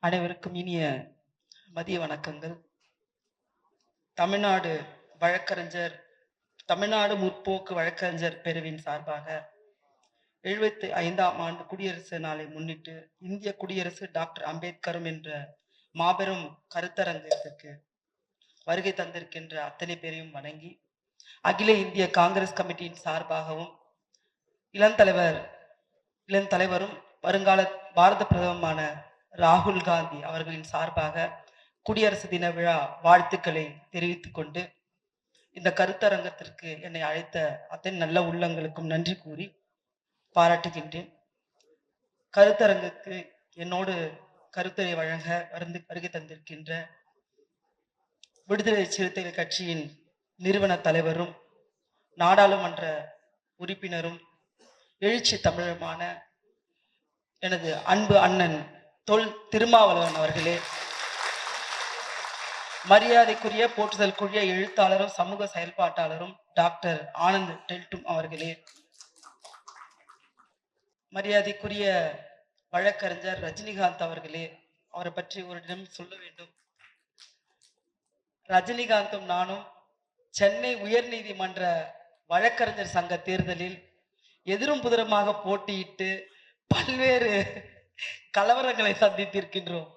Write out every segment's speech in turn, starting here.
அனைவருக்கும் இனிய மதிய வணக்கங்கள். தமிழ்நாடு வழக்கறிஞர் தமிழ்நாடு முற்போக்கு வழக்கறிஞர் பிரிவின் சார்பாக எழுபத்தி ஐந்தாம் ஆண்டு குடியரசு நாளை முன்னிட்டு இந்திய குடியரசு டாக்டர் அம்பேத்கரும் என்ற மாபெரும் கருத்தரங்கத்திற்கு வருகை தந்திருக்கின்ற அத்தனை பேரையும் வணங்கி அகில இந்திய காங்கிரஸ் கமிட்டியின் சார்பாகவும் இளந்தலைவர் இளந்தலைவரும் வருங்கால பாரத பிரதமமான ராகுல் காந்தி அவர்களின் சார்பாக குடியரசு தின விழா வாழ்த்துக்களை தெரிவித்துக் கொண்டு இந்த கருத்தரங்கத்திற்கு என்னை அழைத்த அத்தனை நல்ல உள்ளங்களுக்கும் நன்றி கூறி பாராட்டுகின்றேன். கருத்தரங்குக்கு என்னோடு கருத்துரை வழங்க வருந்து வருகை தந்திருக்கின்ற விடுதலை சிறுத்தைகள் கட்சியின் நிறுவன தலைவரும் நாடாளுமன்ற உறுப்பினரும் எழுச்சி தமிழருமான எனது அன்பு அண்ணன் தொல் திருமாவளவன் அவர்களே மரியாதைக்குரிய போற்றுதல்குரிய எழுத்தாளரும் சமூக செயல்பாட்டாளரும் டாக்டர் ஆனந்த் டெல்டும் அவர்களே மரியாதைக்குரிய வழக்கறிஞர் ரஜினிகாந்த் அவர்களே அவரை பற்றி ஒரு நிமிடம் சொல்ல வேண்டும். ரஜினிகாந்தும் நானும் சென்னை உயர்நீதிமன்ற வழக்கறிஞர் சங்க தேர்தலில் எதிரும் புதிரமாக போட்டியிட்டு பல்வேறு கலவரங்களை சந்தித்திருக்கின்றோம்.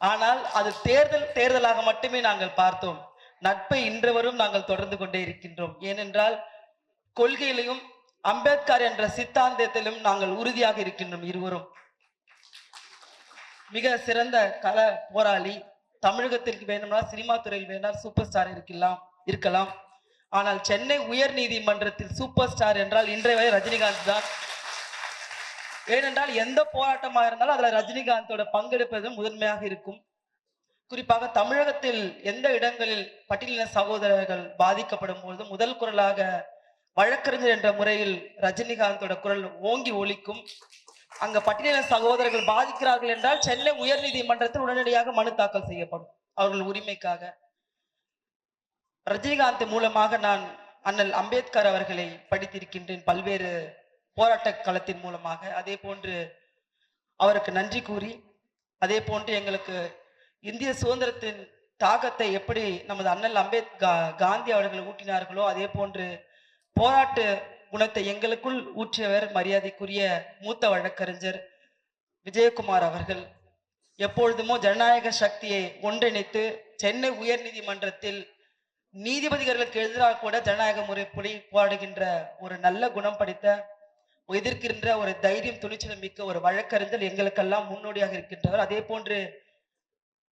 ஆனால் அது தேர்தல் தேர்தலாக மட்டுமே நாங்கள் பார்த்தோம். நட்பை இன்றவரும் நாங்கள் தொடர்ந்து கொண்டே இருக்கின்றோம். ஏனென்றால் கொள்கையிலையும் அம்பேத்கர் என்ற சித்தாந்தத்திலும் நாங்கள் உறுதியாக இருக்கின்றோம் இருவரும். மிக சிறந்த கல போராளி தமிழகத்திற்கு வேணும்னா சினிமா துறையில் வேணால் சூப்பர் ஸ்டார் இருக்கலாம். இருக்கலாம். ஆனால் சென்னை உயர் நீதிமன்றத்தில் சூப்பர் ஸ்டார் என்றால் இன்றைய வரை ரஜினிகாந்த் தான். ஏனென்றால் எந்த போராட்டமா இருந்தாலும் அதுல ரஜினிகாந்தோட பங்கெடுப்பது முதன்மையாக இருக்கும். குறிப்பாக தமிழகத்தில் எந்த இடங்களில் பட்டியலின சகோதரர்கள் பாதிக்கப்படும் பொழுது முதல் குரலாக வழக்கறிஞர் என்ற முறையில் ரஜினிகாந்தோட குரல் ஓங்கி ஒழிக்கும் அங்க பட்டியலின சகோதரர்கள் பாதிக்கிறார்கள் என்றால் சென்னை உயர்நீதிமன்றத்தில் உடனடியாக மனு தாக்கல் செய்யப்படும். அவர்கள் உரிமைக்காக. ரஜினிகாந்த் மூலமாக நான் அண்ணல் அம்பேத்கர் அவர்களை படித்திருக்கின்றேன் பல்வேறு போராட்ட களத்தின் மூலமாக. அதே போன்று அவருக்கு நன்றி கூறி அதே போன்று எங்களுக்கு இந்திய சுதந்திரத்தின் தாக்கத்தை எப்படி நமது அண்ணல் அம்பேத் காந்தி அவர்கள் ஊட்டினார்களோ அதே போன்று போராட்ட குணத்தை எங்களுக்குள் ஊற்றியவர் மரியாதைக்குரிய மூத்த வழக்கறிஞர் விஜயகுமார் அவர்கள். எப்பொழுதுமோ ஜனநாயக சக்தியை ஒன்றிணைத்து சென்னை உயர்நீதிமன்றத்தில் நீதிபதிகளுக்கு எதிராக கூட ஜனநாயக முறைப்படி போராடுகின்ற ஒரு நல்ல குணம் படித்த எதிர்க்கின்ற ஒரு தைரியம் துணிச்சல் மிக்க ஒரு வழக்கறிஞர் எங்களுக்கெல்லாம் முன்னோடியாக இருக்கின்றவர். அதே போன்று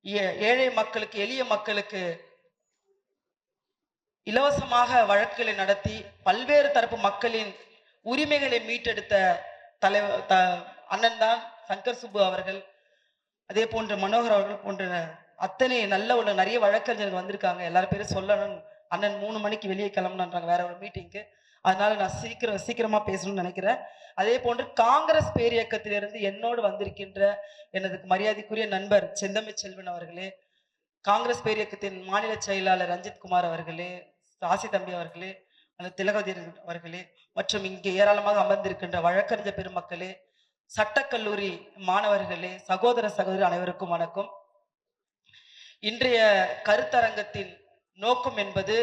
ஏ- ஏழை மக்களுக்கு எளிய மக்களுக்கு இலவசமாக வழக்குகளை நடத்தி பல்வேறு தரப்பு மக்களின் உரிமைகளை மீட்டெடுத்த தலைவர் த அண்ணன் தான் சங்கர் சுப்பு அவர்கள். அதே போன்று மனோகர் அவர்கள் போன்ற அத்தனை நல்ல உள்ள நிறைய வழக்கறிஞர்கள் வந்திருக்காங்க. எல்லாரும் பேரும் சொல்லணும். அண்ணன் மூணு மணிக்கு வெளியே கிளம்பணுன்றாங்க வேற ஒரு மீட்டிங்க்கு அதனால நான் சீக்கிரம் சீக்கிரமா பேசணும்னு நினைக்கிறேன். அதே போன்று காங்கிரஸ் பேரியக்கத்திலிருந்து என்னோடு வந்திருக்கின்ற எனது மரியாதைக்குரிய நண்பர் செந்தமிழ் செல்வன் அவர்களே காங்கிரஸ் பேரியக்கத்தின் மாநில செயலாளர் ரஞ்சித் குமார் அவர்களே ராசி தம்பி அவர்களே அந்த திலகவதி அவர்களே மற்றும் இங்கே ஏராளமாக அமர்ந்திருக்கின்ற வழக்கறிஞர் பெருமக்களே சட்டக்கல்லூரி மாணவர்களே சகோதர சகோதரி அனைவருக்கும் வணக்கம். இன்றைய கருத்தரங்கத்தின் நோக்கம் என்பது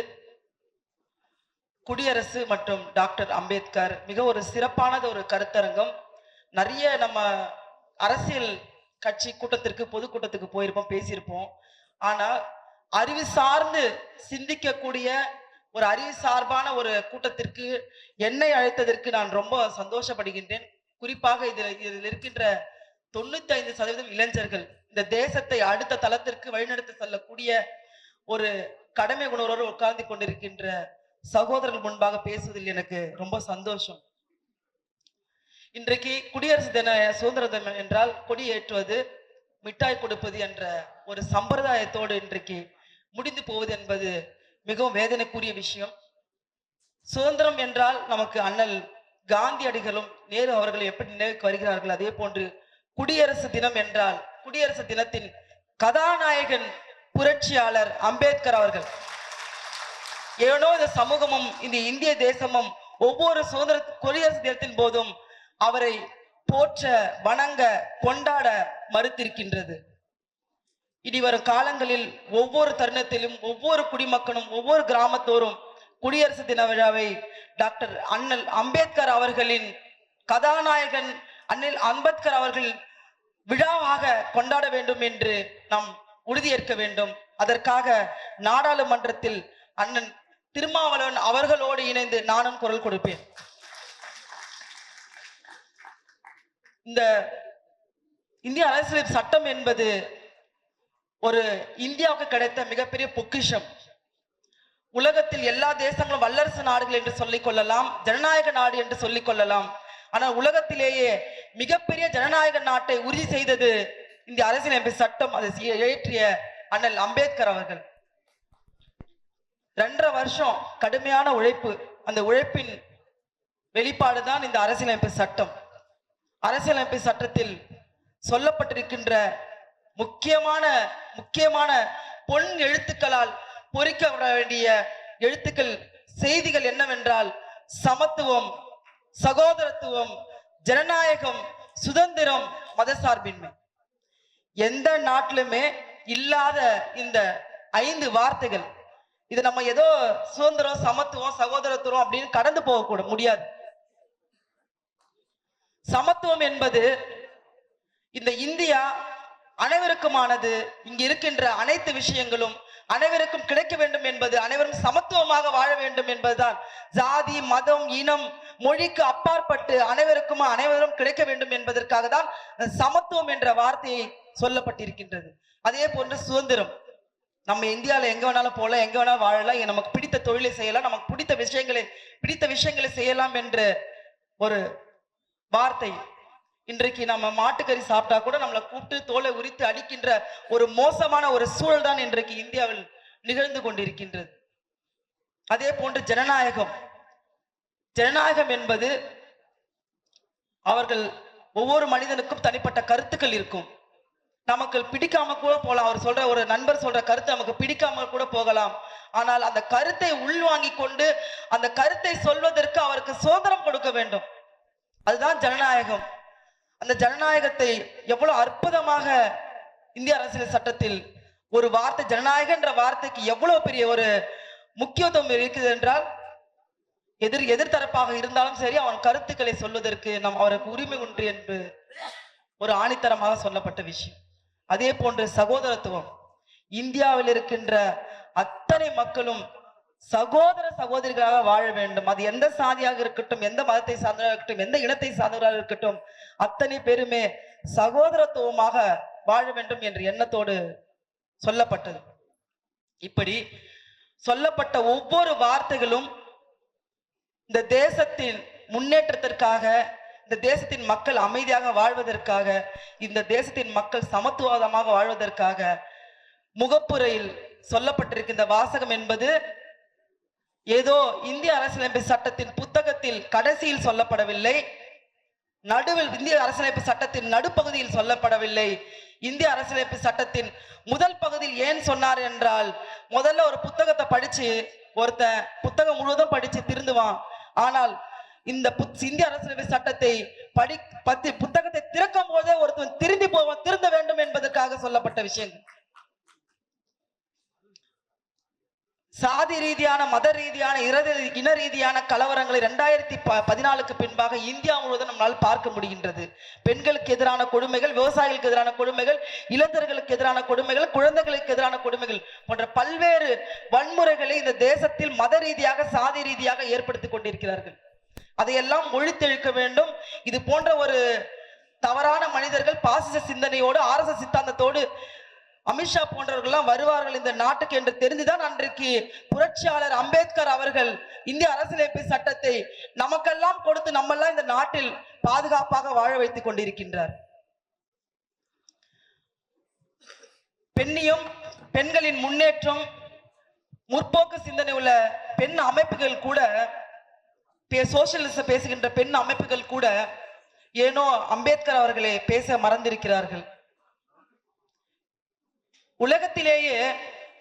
குடியரசு மற்றும் டாக்டர் அம்பேத்கர். மிக ஒரு சிறப்பானது ஒரு கருத்தரங்கம். நிறைய நம்ம அரசியல் கட்சி கூட்டத்திற்கு பொதுக்கூட்டத்துக்கு போயிருப்போம் பேசியிருப்போம். ஆனால் அறிவு சார்ந்து சிந்திக்கக்கூடிய ஒரு அறிவு சார்பான ஒரு கூட்டத்திற்கு என்னை அழைத்ததற்கு நான் ரொம்ப சந்தோஷப்படுகின்றேன். குறிப்பாக இதில் இதில் இருக்கின்ற தொண்ணூத்தி ஐந்து சதவீதம் இளைஞர்கள் இந்த தேசத்தை அடுத்த தளத்திற்கு வழிநடத்தி செல்லக்கூடிய ஒரு கடமை உணர்வோடு உட்கார்ந்து கொண்டிருக்கின்ற சகோதரர்கள் முன்பாக பேசுவதில் எனக்கு ரொம்ப சந்தோஷம். இன்றைக்கு குடியரசு தின சுதந்திர தினம் என்றால் கொடி ஏற்றுவது மிட்டாய் கொடுப்பது என்ற ஒரு சம்பிரதாயத்தோடு இன்றைக்கு முடிந்து போவது என்பது மிகவும் வேதனைக்குரிய விஷயம். சுதந்திரம் என்றால் நமக்கு அண்ணல் காந்தியடிகளும் நேரு அவர்கள் எப்படி நினைவுக்கு வருகிறார்கள் அதே போன்று குடியரசு தினம் என்றால் குடியரசு தினத்தின் கதாநாயகன் புரட்சியாளர் அம்பேத்கர் அவர்கள். ஏனோ இந்த சமூகமும் இந்த இந்திய தேசமும் ஒவ்வொரு சுதந்திர குடியரசு தினத்தின் போதும் அவரை போற்ற வணங்க கொண்டாட மறுத்திருக்கின்றது. இனி வரும் காலங்களில் ஒவ்வொரு தருணத்திலும் ஒவ்வொரு குடிமக்களும் ஒவ்வொரு கிராமத்தோறும் குடியரசு தின விழாவை டாக்டர் அண்ணல் அம்பேத்கர் அவர்களின் கதாநாயகன் அண்ணல் அம்பேத்கர் அவர்கள் விழாவாக கொண்டாட வேண்டும் என்று நாம் உறுதியேற்க வேண்டும். அதற்காக நாடாளுமன்றத்தில் அண்ணன் திருமாவளவன் அவர்களோடு இணைந்து நானும் குரல் கொடுப்பேன். இந்த இந்திய அரசியல் சட்டம் என்பது ஒரு இந்தியாவுக்கு கிடைத்த மிகப்பெரிய பொக்கிஷம். உலகத்தில் எல்லா தேசங்களும் வல்லரசு நாடுகள் என்று சொல்லிக் கொள்ளலாம் ஜனநாயக நாடு என்று சொல்லிக் கொள்ளலாம். ஆனால் உலகத்திலேயே மிகப்பெரிய ஜனநாயக நாட்டை உறுதி செய்தது இந்த அரசியலமைப்பு சட்டம் அதை இயற்றிய அண்ணல் அம்பேத்கர் அவர்கள். ரெண்டரை வருஷம் கடுமையான உழைப்பு. அந்த உழைப்பின் வெளிப்பாடு தான் இந்த அரசியலமைப்பு சட்டம். அரசியலமைப்பு சட்டத்தில் சொல்லப்பட்டிருக்கின்ற முக்கியமான முக்கியமான பொன் எழுத்துக்களால் பொறிக்கப்பட வேண்டிய எழுத்துக்கள் செய்திகள் என்னவென்றால் சமத்துவம் சகோதரத்துவம் ஜனநாயகம் சுதந்திரம் மதசார்பின்மை. எந்த நாட்டிலுமே இல்லாத இந்த ஐந்து வார்த்தைகள். இது நம்ம ஏதோ சுதந்திரம் சமத்துவம் சகோதரத்துவம் அப்படின்னு கடந்து போகக்கூட முடியாது. சமத்துவம் என்பது இந்த இந்தியா அனைவருக்குமானது. இங்க இருக்கின்ற அனைத்து விஷயங்களும் அனைவருக்கும் கிடைக்க வேண்டும் என்பது அனைவரும் சமத்துவமாக வாழ வேண்டும் என்பதுதான். ஜாதி மதம் இனம் மொழிக்கு அப்பாற்பட்டு அனைவருக்கும் அனைவரும் கிடைக்க வேண்டும் என்பதற்காக தான் சமத்துவம் என்ற வார்த்தையை சொல்லப்பட்டிருக்கின்றது. அதே போன்று சுதந்திரம். நம்ம இந்தியால எங்க வேணாலும் போகலாம் எங்க வேணாலும் வாழலாம் நமக்கு பிடித்த தொழிலை செய்யலாம் நமக்கு பிடித்த விஷயங்களை பிடித்த விஷயங்களை செய்யலாம் என்ற ஒரு வார்த்தை இன்றைக்கு நம்ம மாட்டுக்கறி சாப்பிட்டா கூட நம்மளை கூப்பிட்டு தோலை உரித்து அடிக்கின்ற ஒரு மோசமான ஒரு சூழல் தான் இன்றைக்கு இந்தியாவில் நிகழ்ந்து கொண்டிருக்கின்றது. அதே போன்று ஜனநாயகம். ஜனநாயகம் என்பது அவர்கள் ஒவ்வொரு மனிதனுக்கும் தனிப்பட்ட கருத்துக்கள் இருக்கும். நமக்கு பிடிக்காம கூட போகலாம். அவர் சொல்ற ஒரு நண்பர் சொல்ற கருத்து நமக்கு பிடிக்காம கூட போகலாம். ஆனால் அந்த கருத்தை உள்வாங்கிக் கொண்டு அந்த கருத்தை சொல்வதற்கு அவருக்கு சுதந்திரம் கொடுக்க வேண்டும். அதுதான் ஜனநாயகம். அந்த ஜனநாயகத்தை எவ்வளவு அற்புதமாக இந்திய அரசியல் சட்டத்தில் ஒரு வார்த்தை ஜனநாயகம் என்ற வார்த்தைக்கு எவ்வளவு பெரிய ஒரு முக்கியத்துவம் இருக்குது என்றால் எதிர் எதிர்த்தரப்பாக இருந்தாலும் சரி அவன் கருத்துக்களை சொல்வதற்கு நம் அவருக்கு உரிமை உண்டு என்று ஒரு ஆணித்தரமாக சொல்லப்பட்ட விஷயம். அதே போன்று சகோதரத்துவம். இந்தியாவில் இருக்கின்ற அத்தனை மக்களும் சகோதர சகோதரிகளாக வாழ வேண்டும். அது எந்த சாதியாக இருக்கட்டும் எந்த மதத்தை சார்ந்தவராக இருக்கட்டும் எந்த இனத்தை சார்ந்தவராக இருக்கட்டும் அத்தனை பேருமே சகோதரத்துவமாக வாழ வேண்டும் என்ற எண்ணத்தோடு சொல்லப்பட்டது. இப்படி சொல்லப்பட்ட ஒவ்வொரு வார்த்தைகளும் இந்த தேசத்தின் முன்னேற்றத்திற்காக இந்த தேசத்தின் மக்கள் அமைதியாக வாழ்வதற்காக இந்த தேசத்தின் மக்கள் சமத்துவாதமாக வாழ்வதற்காக முகப்புரையில் சொல்லப்பட்டிருக்கின்ற வாசகம் என்பது ஏதோ இந்திய அரசியலமைப்பு சட்டத்தின் புத்தகத்தில் கடைசியில் சொல்லப்படவில்லை. நடுவில் இந்திய அரசியலமைப்பு சட்டத்தின் நடுப்பகுதியில் சொல்லப்படவில்லை. இந்திய அரசியலமைப்பு சட்டத்தின் முதல் பகுதியில் ஏன் சொன்னார் என்றால் முதல்ல ஒரு புத்தகத்தை படிச்சு ஒருத்தன் புத்தகம் முழுவதும் படிச்சு திருந்துவான். ஆனால் இந்த புத்- இந்திய அரசியலமைப்பு சட்டத்தை படி பத்தி புத்தகத்தை திறக்கும் போதே ஒருத்தன் திருந்தி போவான் திருந்த வேண்டும் என்பதற்காக சொல்லப்பட்ட விஷயங்கள். சாதி ரீதியான மத ரீதியான இறது இன ரீதியான கலவரங்களை ரெண்டாயிரத்தி ப பதினாலுக்கு பின்பாக இந்தியா முழுவதும் நம்மளால் பார்க்க முடிகின்றது. பெண்களுக்கு எதிரான கொடுமைகள் விவசாயிகளுக்கு எதிரான கொடுமைகள் இளைஞர்களுக்கு எதிரான கொடுமைகள் குழந்தைகளுக்கு எதிரான கொடுமைகள் போன்ற பல்வேறு வன்முறைகளை இந்த தேசத்தில் மத ரீதியாக சாதி ரீதியாக ஏற்படுத்திக் கொண்டிருக்கிறார்கள். அதையெல்லாம் ஒழித்தெழுக்க வேண்டும். இது போன்ற ஒரு தவறான மனிதர்கள் பாசிச சிந்தனையோடு ஆர்எஸ்எஸ் சித்தாந்தத்தோடு அமித்ஷா போன்றவர்கள்லாம் வருவார்கள் இந்த நாட்டுக்கு என்று தெரிந்துதான் அன்றைக்கு புரட்சியாளர் அம்பேத்கர் அவர்கள் இந்திய அரசியலமைப்பு சட்டத்தை நமக்கெல்லாம் கொடுத்து நம்மெல்லாம் இந்த நாட்டில் பாதுகாப்பாக வாழ வைத்துக் கொண்டிருக்கின்றார். பெண்ணியம் பெண்களின் முன்னேற்றம் முற்போக்கு சிந்தனை உள்ள பெண் அமைப்புகள் கூட பே- சோசியலிச பேசுகின்ற பெண் அமைப்புகள் கூட ஏனோ அம்பேத்கர் அவர்களே பேச மறந்திருக்கிறார்கள். உலகத்திலேயே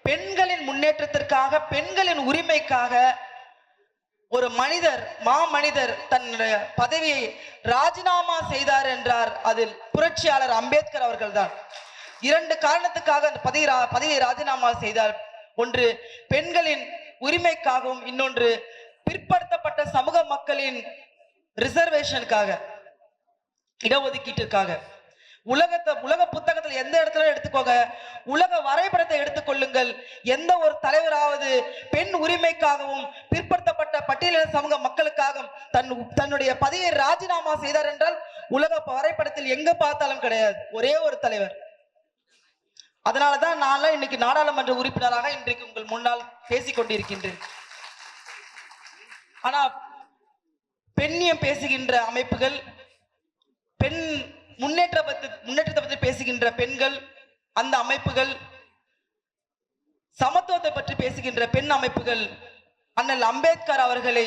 பெண்களின் முன்னேற்றத்திற்காக பெண்களின் உரிமைக்காக ஒரு மனிதர் மா மனிதர் தன்னுடைய பதவியை ராஜினாமா செய்தார் என்றார் அதில் புரட்சியாளர் அம்பேத்கர் அவர்கள்தான். இரண்டு காரணத்துக்காக அந்த பதவி ரா- பதவியை ராஜினாமா செய்தார். ஒன்று பெண்களின் உரிமைக்காகவும் இன்னொன்று பிற்படுத்தப்பட்ட சமூக மக்களின் ரிசர்வேஷனுக்காக இடஒதுக்கீட்டிற்காக. உலகத்தை உலக புத்தகத்துல எந்த இடத்துல எடுத்துக்கோங்க. உலக வரைபடத்தை எடுத்துக்கொள்ளுங்கள். எந்த ஒரு தலைவராவது பெண் உரிமைக்காகவும் பிற்படுத்தப்பட்ட பட்டியலின சமூக மக்களுக்காகவும் தன் தன்னுடைய பதவியை ராஜினாமா செய்தார் என்றால் உலக வரைபடத்தில் எங்க பார்த்தாலும் கிடையாது. ஒரே ஒரு தலைவர். அதனாலதான் நான் இன்னைக்கு நாடாளுமன்ற உறுப்பினராக இன்றைக்கு உங்கள் முன்னால் பேசிக் கொண்டிருக்கின்றேன். ஆனா பெண்ணியம் பேசுகின்ற அமைப்புகள் பெண் முன்னேற்ற பத்தி முன்னேற்றத்தை பற்றி பேசுகின்ற பெண்கள் அந்த அமைப்புகள் சமத்துவத்தை பற்றி பேசுகின்ற பெண் அமைப்புகள் அண்ணல் அம்பேத்கர் அவர்களை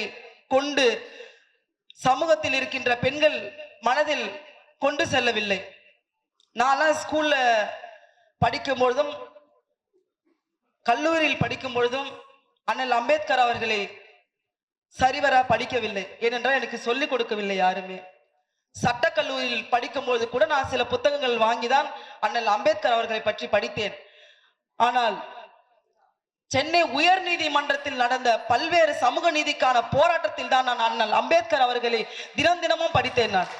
கொண்டு சமூகத்தில் இருக்கின்ற பெண்கள் மனதில் கொண்டு செல்லவில்லை. நான்லாம் ஸ்கூல்ல படிக்கும் பொழுதும் கல்லூரியில் படிக்கும் பொழுதும் அண்ணல் அம்பேத்கர் அவர்களை சரிவர படிக்கவில்லை. ஏனென்றால் எனக்கு சொல்லிக் கொடுக்கவில்லை யாருமே. சட்டக்கல்லூரியில் படிக்கும்போது கூட நான் சில புத்தகங்கள் வாங்கிதான் அண்ணல் அம்பேத்கர் அவர்களை பற்றி படித்தேன். ஆனால் சென்னை உயர் நீதிமன்றத்தில் நடந்த பல்வேறு சமூக நீதிக்கான போராட்டத்தில் தான் நான் அண்ணல் அம்பேத்கர் அவர்களை தினம் தினமும் படித்தேன் நான்.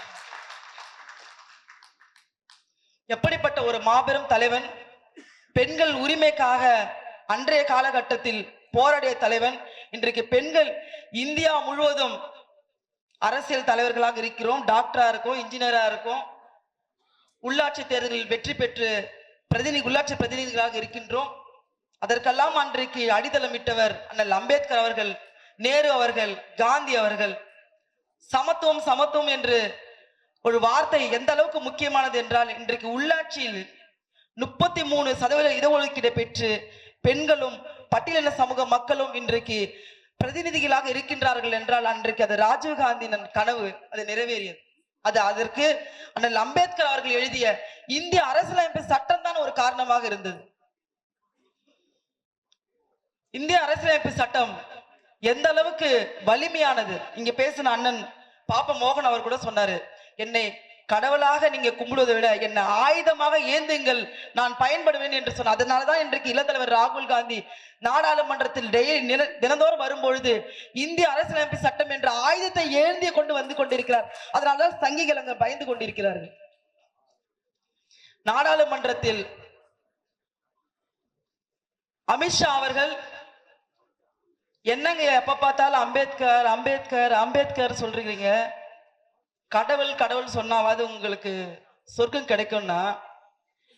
எப்படிப்பட்ட ஒரு மாபெரும் தலைவன் பெண்கள் உரிமைக்காக அன்றைய காலகட்டத்தில் போராடிய தலைவன் இன்றைக்கு பெண்கள் இந்தியா முழுவதும் அரசியல் தலைவர்களாக இருக்கிறோம் டாக்டரா இருக்கோம் இன்ஜினியரா இருக்கோம். உள்ளாட்சி தேர்தலில் வெற்றி பெற்று பிரதிநிதி உள்ளாட்சி பிரதிநிதிகளாக இருக்கின்றோம். அதற்கெல்லாம் அன்றைக்கு அடித்தளமிட்டவர் அண்ணல் அம்பேத்கர் அவர்கள் நேரு அவர்கள் காந்தி அவர்கள். சமத்துவம் சமத்துவம் என்று ஒரு வார்த்தை எந்த அளவுக்கு முக்கியமானது என்றால் இன்றைக்கு உள்ளாட்சியில் முப்பத்தி மூணு சதவீத இடஒதுக்கீடு பெற்று பெண்களும் பட்டியலின சமூக மக்களும் இன்றைக்கு பிரதிநிதிகளாக இருக்கின்றார்கள் என்றால் அன்றைக்கு அது ராஜீவ்காந்தியின் கனவு அது நிறைவேறியது. அது அதற்கு அண்ணல் அம்பேத்கர் அவர்கள் எழுதிய இந்திய அரசியலமைப்பு சட்டம் தான் ஒரு காரணமாக இருந்தது. இந்திய அரசியலமைப்பு சட்டம் எந்த அளவுக்கு வலிமையானது? இங்க பேசின அண்ணன் பாப்ப மோகன் அவர் கூட சொன்னாரு என்னை கடவுளாக நீங்க கும்பிடுவதை விட என்னை ஆயுதமாக ஏந்துங்கள். நான் பயன்படுவேன் என்று சொன்ன அதனாலதான் இன்றைக்கு இளத்தலைவர் ராகுல் காந்தி நாடாளுமன்றத்தில் டெய்லி நில- தினந்தோறும் வரும்பொழுது இந்திய அரசியலமைப்பு சட்டம் என்ற ஆயுதத்தை ஏந்திய கொண்டு வந்து கொண்டிருக்கிறார். அதனாலதான் சங்கிகள் அங்க பயந்து கொண்டிருக்கிறார்கள். நாடாளுமன்றத்தில் அமித்ஷா அவர்கள் என்னங்க எப்ப பார்த்தாலும் அம்பேத்கர் அம்பேத்கர் அம்பேத்கர் சொல்றீங்க? கடவுள் கடவுள் சொன்னாவது உங்களுக்கு சொர்க்கம் கிடைக்கும்னா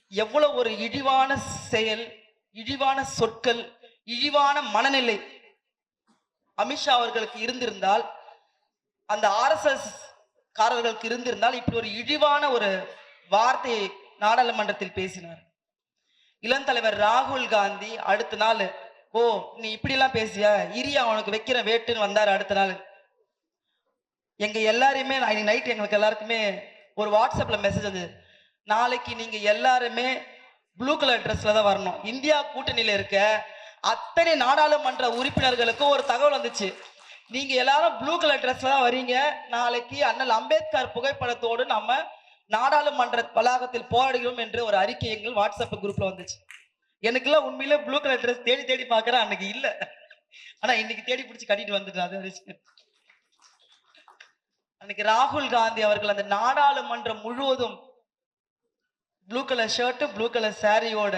எவ்வளவு ஒரு இழிவான செயல் இழிவான சொற்கள் இழிவான மனநிலை அமித்ஷா அவர்களுக்கு இருந்திருந்தால் அந்த ஆர்எஸ்எஸ் காரர்களுக்கு இருந்திருந்தால் இப்படி ஒரு இழிவான ஒரு வார்த்தையை நாடாளுமன்றத்தில் பேசினார். இளந்தலைவர் ராகுல் காந்தி அடுத்த நாள் ஓ நீ இப்படி எல்லாம் பேசியா இரியா உனக்கு வைக்கிற வேட்டுன்னு வந்தார் அடுத்த நாள். எங்க எல்லாரையுமே நைட் எங்களுக்கு எல்லாருக்குமே ஒரு வாட்ஸ்அப்ல மெசேஜ் வந்து நாளைக்கு நீங்க எல்லாருமே ப்ளூ கலர் ட்ரெஸ்ல தான் வரணும். இந்தியா கூட்டணியில இருக்க அத்தனை நாடாளுமன்ற உறுப்பினர்களுக்கும் ஒரு தகவல் வந்துச்சு. நீங்க எல்லாரும் ப்ளூ கலர் ட்ரெஸ்ல தான் வரீங்க. நாளைக்கு அண்ணல் அம்பேத்கர் புகைப்படத்தோடு நம்ம நாடாளுமன்ற வளாகத்தில் போராடுகிறோம் என்று ஒரு அறிக்கை எங்கள் வாட்ஸ்அப் குரூப்ல வந்துச்சு. எனக்குலாம் உண்மையில ப்ளூ கலர் ட்ரெஸ் தேடி தேடி பாக்குறேன் அன்னைக்கு இல்லை. ஆனா இன்னைக்கு தேடி பிடிச்சி கட்டிட்டு வந்துட்டேன். அது அன்னைக்கு ராகுல் காந்தி அவர்கள் அந்த நாடாளுமன்றம் முழுவதும் blue colour shirt blue colour சாரியோட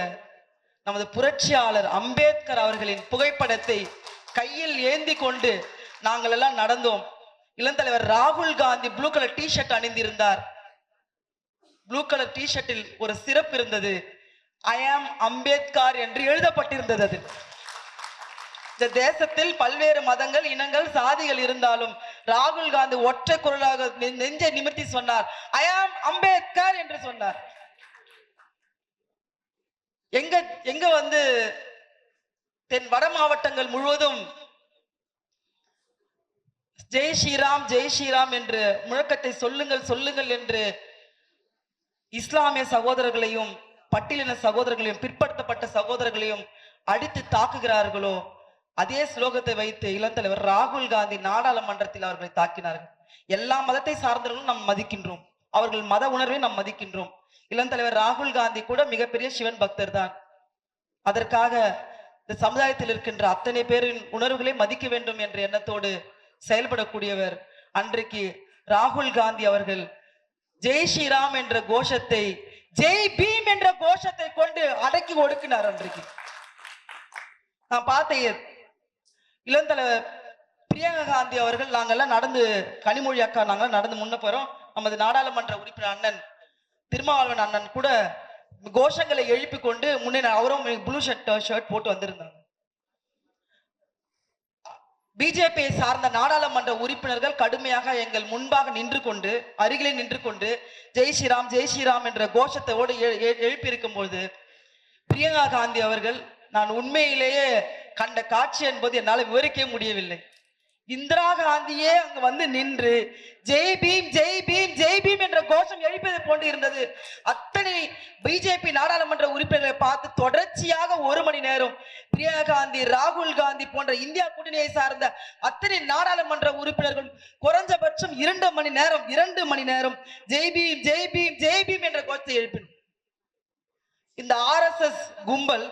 நமது புரட்சியாளர் அம்பேத்கர் அவர்களின் புகைப்படத்தை கையில் ஏந்தி கொண்டு நாங்கள் எல்லாம் நடந்தோம். இளந்தலைவர் ராகுல் Gandhi blue colour T shirt அணிந்திருந்தார். Blue colour T ஷர்ட்டில் ஒரு சிறப்பு இருந்தது. ஐ ஆம் அம்பேத்கர் என்று எழுதப்பட்டிருந்தது அது. இந்த தேசத்தில் பல்வேறு மதங்கள் இனங்கள் சாதிகள் இருந்தாலும் ராகுல் காந்தி ஒற்றை குரலாக நெஞ்சை நிமிர்த்தி சொன்னார். ஐ ஆம் அம்பேத்கர் என்று சொன்னார். எங்க எங்க வந்து தென் வட மாவட்டங்கள் முழுவதும் ஜெய் ஸ்ரீராம் ஜெய் ஸ்ரீராம் என்று முழக்கத்தை சொல்லுங்கள் சொல்லுங்கள் என்று இஸ்லாமிய சகோதரர்களையும் பட்டியலின சகோதரர்களையும் பிற்படுத்தப்பட்ட சகோதரர்களையும் அடித்து தாக்குகிறார்களோ அதே ஸ்லோகத்தை வைத்து இளந்தலைவர் ராகுல் காந்தி நாடாளுமன்றத்தில் அவர்களை தாக்கினார்கள். எல்லா மதத்தை சார்ந்தவர்களும் நாம் மதிக்கின்றோம். அவர்கள் மத உணர்வை நாம் மதிக்கின்றோம். இளந்தலைவர் ராகுல் காந்தி கூட மிகப்பெரிய சிவன் பக்தர் தான். அதற்காக இந்த சமுதாயத்தில் இருக்கின்ற அத்தனை பேரின் உணர்வுகளை மதிக்க வேண்டும் என்ற எண்ணத்தோடு செயல்படக்கூடியவர் அன்றைக்கு ராகுல் காந்தி அவர்கள். ஜெய் ஸ்ரீராம் என்ற கோஷத்தை ஜெய் பீம் என்ற கோஷத்தை கொண்டு அடக்கி ஒடுக்கினார் அன்றைக்கு. நான் பார்த்தேன் இளந்தலைவர் பிரியங்கா காந்தி அவர்கள் நாங்கெல்லாம் நடந்து கனிமொழி அக்கா நாங்கெல்லாம் நடந்து முன்ன போகிறோம் நமது நாடாளுமன்ற உறுப்பினர் அண்ணன் திருமாவளவன் அண்ணன் கூட கோஷங்களை எழுப்பி கொண்டு முன்னே அவரும் ப்ளூ ஷர்ட் ஷர்ட் போட்டு வந்திருந்தாங்க. பிஜேபியை சார்ந்த நாடாளுமன்ற உறுப்பினர்கள் கடுமையாக எங்கள் முன்பாக நின்று கொண்டு அருகிலே நின்று கொண்டு ஜெய் ஸ்ரீராம் ஜெய் ஸ்ரீராம் என்ற கோஷத்தோடு எ- எ- எழுப்பியிருக்கும் பொழுது பிரியங்கா காந்தி அவர்கள் நான் உண்மையிலேயே கண்ட காட்சி என்பது என்னால் விவரிக்க முடியவில்லை. இந்திரா காந்தியே அங்கு வந்து நின்று ஜெய் பீம் ஜெய் பீம் ஜெய் பீம் என்ற கோஷம் எழுப்பது போன்று இருந்தது. அத்தனை பிஜேபி நாடாளுமன்ற உறுப்பினர்களை பார்த்து தொடர்ச்சியாக ஒரு மணி நேரம் பிரியா காந்தி ராகுல் காந்தி போன்ற இந்தியா கூட்டணியை சார்ந்த அத்தனை நாடாளுமன்ற உறுப்பினர்கள் குறைஞ்சபட்சம் இரண்டு மணி நேரம் இரண்டு மணி நேரம் ஜெய் பீம் ஜெய் பீம் ஜெய் பீம் என்ற கோஷத்தை எழுப்பினர். இந்த ஆர்எஸ்எஸ் கும்பல்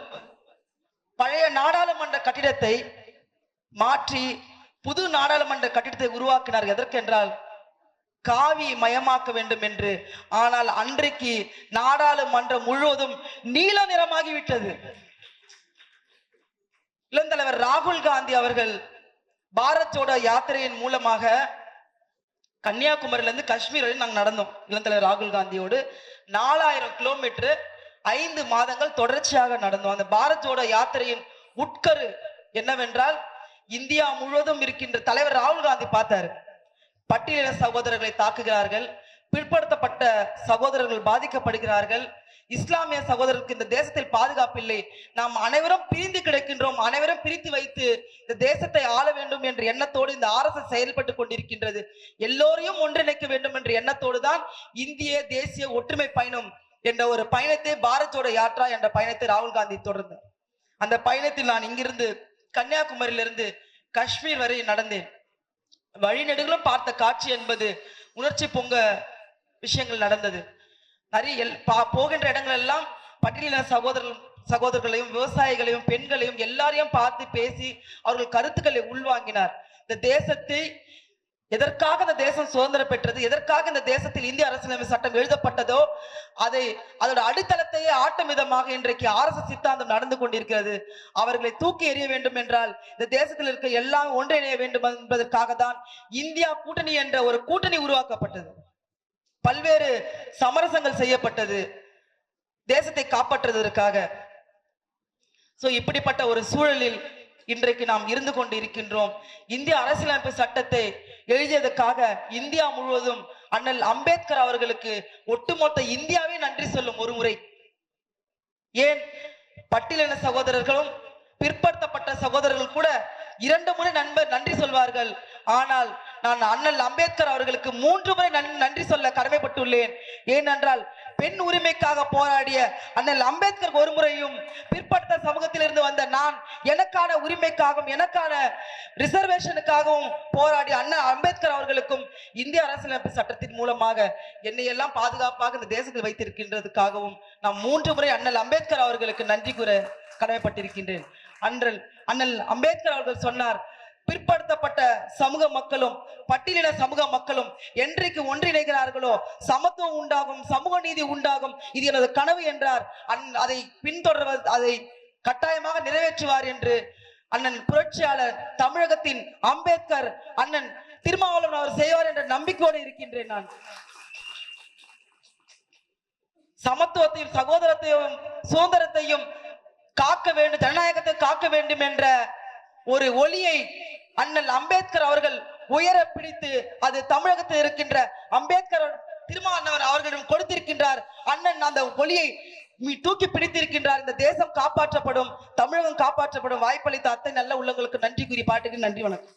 பழைய நாடாளுமன்ற கட்டிடத்தை மாற்றி புது நாடாளுமன்ற கட்டிடத்தை உருவாக்கினார் எதற்கென்றால் காவி மயமாக்க வேண்டும் என்று. ஆனால் அன்றைக்கு நாடாளுமன்றம் முழுவதும் நீல நிறமாகிவிட்டது. இளந்தலைவர் ராகுல் காந்தி அவர்கள் பாரத் ஜோடோ யாத்திரையின் மூலமாக கன்னியாகுமரியிலிருந்து காஷ்மீர் வரை நாங்கள் நடந்தோம். இளந்தலைவர் ராகுல் காந்தியோடு நாலாயிரம் கிலோமீட்டர் ஐந்து மாதங்கள் தொடர்ச்சியாக நடந்தோம். அந்த பாரத் ஜோடோ யாத்திரையின் உட்கரு என்னவென்றால் இந்தியா முழுவதும் இருக்கின்ற தலைவர் ராகுல் காந்தி பார்த்தாரு. பட்டியலின சகோதரர்களை தாக்குகிறார்கள் பிற்படுத்தப்பட்ட சகோதரர்கள் பாதிக்கப்படுகிறார்கள். இஸ்லாமிய சகோதரருக்கு இந்த தேசத்தில் பாதுகாப்பு இல்லை. நாம் அனைவரும் பிரிந்து கிடக்கின்றோம் அனைவரும் பிரித்து வைத்து இந்த தேசத்தை ஆள வேண்டும் என்ற எண்ணத்தோடு இந்த அரசு செயல்பட்டு கொண்டிருக்கின்றது. எல்லோரையும் ஒன்றிணைக்க வேண்டும் என்ற எண்ணத்தோடு தான் இந்திய தேசிய ஒற்றுமை பயணம் என்ற ஒரு பயணத்தை பாரத் யாத்ரா என்ற பயணத்தை ராகுல் காந்தி தொடர்ந்தார். அந்த பயணத்தில் நான் இங்கிருந்து கன்னியாகுமரியிலிருந்து காஷ்மீர் வரை நடந்தேன். வழிநெடுகளும் பார்த்த காட்சி என்பது உணர்ச்சி பொங்க விஷயங்கள் நடந்தது. நிறைய எல்- பா- போகின்ற இடங்கள் எல்லாம் பட்டியலின சகோதரர்கள் சகோதரர்களையும் விவசாயிகளையும் பெண்களையும் எல்லாரையும் பார்த்து பேசி அவர்கள் கருத்துக்களை உள்வாங்கினார். இந்த தேசத்தை எதற்காக இந்த தேசம் சுதந்திரம் பெற்றது? எதற்காக இந்த தேசத்தில் இந்திய அரசியலமைப்பு சட்டம் எழுதப்பட்டதோ? அதை அதோட அடித்தளத்தையே ஆட்டும் விதமாக இன்றைக்கு ஆர்எஸ்எஸ் சித்தாந்தம் நடந்து கொண்டிருக்கிறது. அவர்களை தூக்கி எறிய வேண்டும் என்றால் இந்த தேசத்தில் இருக்க எல்லாம் ஒன்றிணைய வேண்டும் என்பதற்காக தான் இந்தியா கூட்டணி என்ற ஒரு கூட்டணி உருவாக்கப்பட்டது. பல்வேறு சமரசங்கள் செய்யப்பட்டது. தேசத்தை காப்பாற்றுவதற்காக. சோ இப்படிப்பட்ட ஒரு சூழலில் இன்றைக்கு நாம் இருந்து கொண்டு இருக்கின்றோம் இந்திய அரசியலமைப்பு சட்டத்தை எழுதியதற்காக இந்தியா முழுவதும் அண்ணல் அம்பேத்கர் அவர்களுக்கு ஒட்டுமொத்த இந்தியாவே நன்றி சொல்லும் ஒரு முறை. ஏன்? பட்டியலின சகோதரர்களும் பிற்படுத்தப்பட்ட சகோதரர்கள் கூட இரண்டு முறை நண்பர் நன்றி சொல்வார்கள். ஆனால் நான் அண்ணல் அம்பேத்கர் அவர்களுக்கு மூன்று முறை நன்றி சொல்ல கடமைப்பட்டுள்ளேன். ஏனென்றால் பெண் உரிமைக்காக போராடிய அண்ணல் அம்பேத்கர் ஒரு முறையும் பிற்படுத்த சமூகத்திலிருந்து வந்த நான் எனக்கான உரிமைக்காகவும் எனக்கான ரிசர்வேஷனுக்காகவும் போராடிய அண்ணன் அம்பேத்கர் அவர்களுக்கும் இந்திய அரசியலமைப்பு சட்டத்தின் மூலமாக என்னை எல்லாம் பாதுகாப்பாக இந்த தேசத்தில் வைத்திருக்கின்றதுக்காகவும் நான் மூன்று முறை அண்ணல் அம்பேத்கர் அவர்களுக்கு நன்றி கூற கடமைப்பட்டிருக்கின்றேன். அன்றல் அண்ணல் அம்பேத்கர் அவர்கள் சொன்னார் பிற்படுத்தப்பட்ட சமூக மக்களும் பட்டியலின சமூக மக்களும் என்றைக்கு ஒன்றிணைகிறார்களோ சமத்துவம் உண்டாகும் சமூக நீதி உண்டாகும் இது எனது கனவு என்றார். அந்- அதை பின்தொடர்வது அதை கட்டாயமாக நிறைவேற்றுவார் என்று அண்ணன் புரட்சியாளர் தமிழகத்தின் அம்பேத்கர் அண்ணன் திருமாவளவன் அவர் செய்வார் என்ற நம்பிக்கையோடு இருக்கின்றேன் நான். சமத்துவத்தையும் சகோதரத்தையும் சுதந்திரத்தையும் காக்க வேண்டும் ஜனநாயகத்தை காக்க வேண்டும் என்ற ஒரு ஒளியை அண்ணல் அம்பேத்கர் அவர்கள் உயர பிடித்து அது தமிழகத்தில் இருக்கின்ற அம்பேத்கர் திருமாவண்ணவர் அவர்களிடம் கொடுத்திருக்கின்றார். அண்ணன் அந்த ஒளியை தூக்கி பிடித்திருக்கின்றார். இந்த தேசம் காப்பாற்றப்படும் தமிழகம் காப்பாற்றப்படும் வாய்ப்பளித்த அத்தை நல்ல உள்ளங்களுக்கு நன்றி கூறி பாட்டுக்கு நன்றி வணக்கம்.